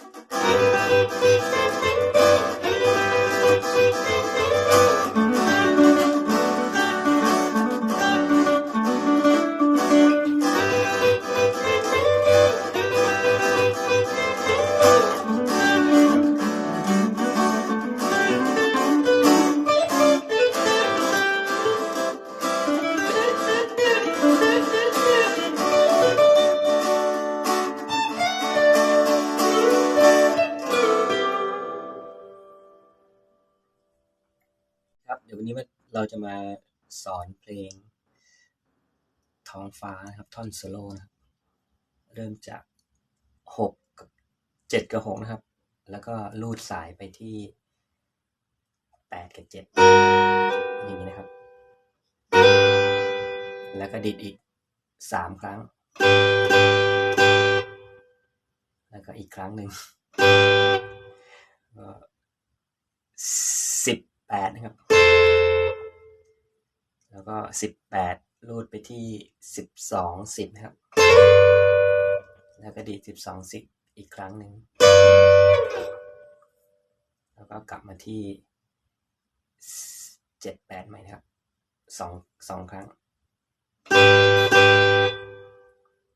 ครั เดี๋ยววันนี้เราจะมาสอนเพลงท้องฟ้านะครับท่อนโซโล่นะครับเริ่มจากหกกับเจ็ดกับหกนะครับ แล้วก็ลูดสายไปที่แปดกับเจ็ดอย่างนี้นะครับ แล้วก็ดิดอีกสามครั้ง แล้วก็อีกครั้งหนึ่งสิบแปดนะครับ ก็สิบแปดรูดไปที่สิบสองสิบนะครับ แล้วก็ดีดสิบสองสิบอีกครั้งหนึ่ง แล้วก็กลับมาที่เจ็ดแปดใหม่นะครับสองสองครั้ง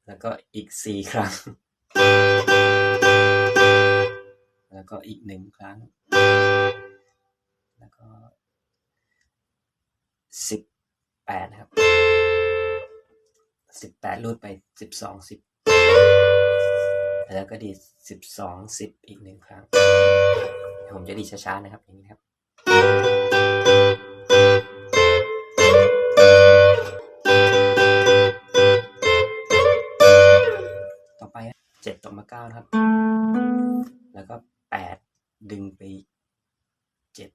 แล้วก็อีกสี่ครั้ง แล้วก็อีกหนึ่งครั้ง แล้วก็สิบ แปดครับสิบแปดรูดไปสิบสองสิบแล้วก็ดีสิบสองสิบอีกหนึ่งครั้ง ผมจะดีช้าๆนะครับอย่างนี้ครับต่อไปเจ็ดต่อมาเก้านะครับ แล้วก็แปดดึงไปเจ็ด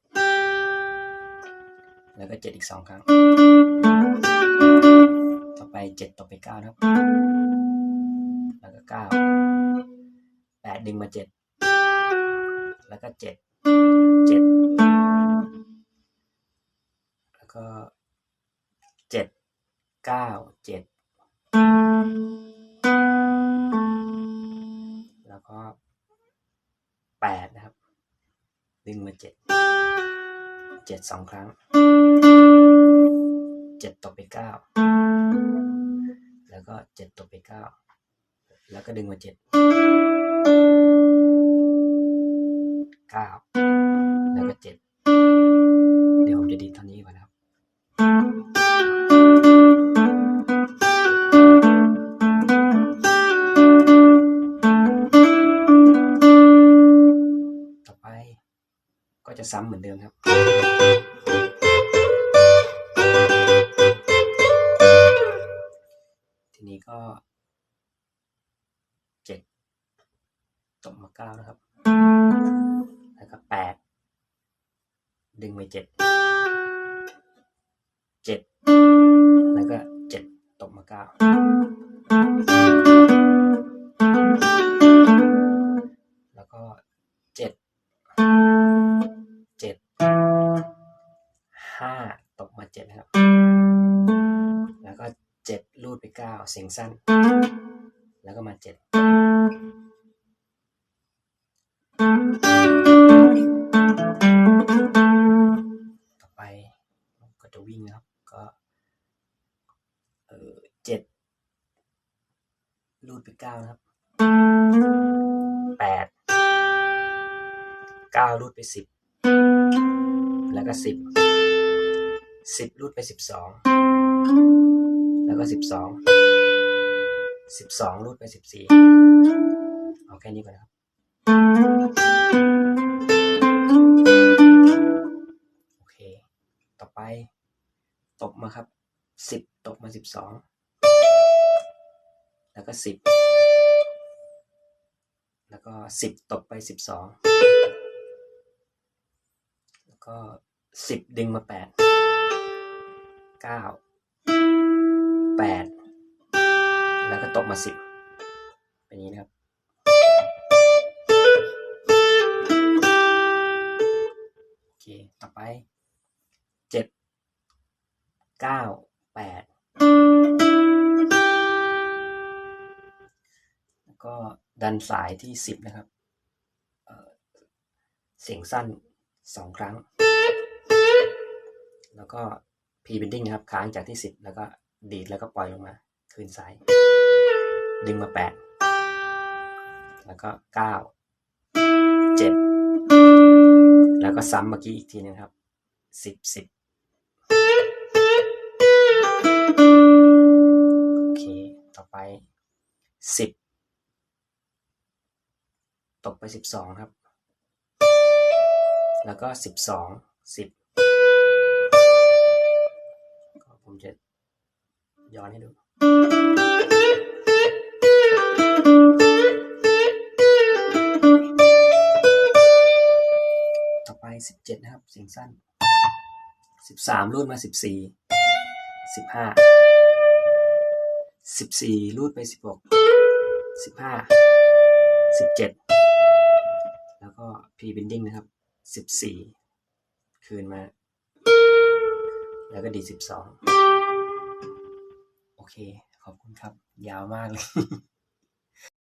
แล้วก็เจ็ดอีกสองครั้ง ต่อไปเจ็ดต่อไปเก้านะครับ แล้วก็เก้าแปดดึงมาเจ็ดแล้วก็เจ็ดเจ็ดแล้วก็เจ็ดเก้าเจ็ดแล้วก็แปดนะครับ ดึงมาเจ็ดเจ็ดสองครั้ง เจ็ดตกไปเก้าแล้วก็เจ็ดตกไปเก้าแล้วก็ดึงมาเจ็ดเก้าแล้วก็เจ็ดเดี๋ยวผมจะดีดเท่านี้ก่อนนะ ก็เจ็ดตกมาเก้านะครับ แล้วก็แปดดึงไปเจ็ดเจ็ดแล้วก็เจ็ดตกมาเก้า ก้าเสียงสั้น แล้วก็มาเจ็ดต่อไปก็จะวิ่งนะครับ ก็เออเจ็ดรูดไปเก้านะครับแปดเก้ารูดไปสิบแล้วก็สิบสิบรูดไปสิบสองแล้วก็สิบสอง สิบสองรูดไปสิบสี่เอาแค่นี้ก่อนนะครับ โอเค ต่อไปตกมาครับสิบตกมาสิบสองแล้วก็สิบแล้วก็สิบตกไปสิบสองแล้วก็สิบดึงมาแปดเก้า ตกมาสิบเป็นอย่างนี้นะครับ โอเค ต่อไปเจ็ดเก้าแปดแล้วก็ดันสายที่สิบนะครับ เสียงสั้นสองครั้ง แล้วก็ P bending นะครับ ค้างจากที่สิบแล้วก็ดีดแล้วก็ปล่อยลงมา คืนซ้าย ดึงมาแปดแล้วก็เก้าเจ็ดแล้วก็ซ้ำเมื่อกี้อีกทีนึงครับสิบสิบโอเค ต่อไปสิบตกไปสิบสองครับ แล้วก็สิบสองสิบผมจะย้อนให้ดู สิบเจ็ดนะครับเสียงสั้นสิบสามรูดมาสิบสี่สิบห้าสิบสี่รูดไปสิบหกสิบห้าสิบเจ็ดแล้วก็ P bending นะครับสิบสี่คืนมา แล้วก็ดีสิบสองโอเค ขอบคุณครับ ยาวมากเลย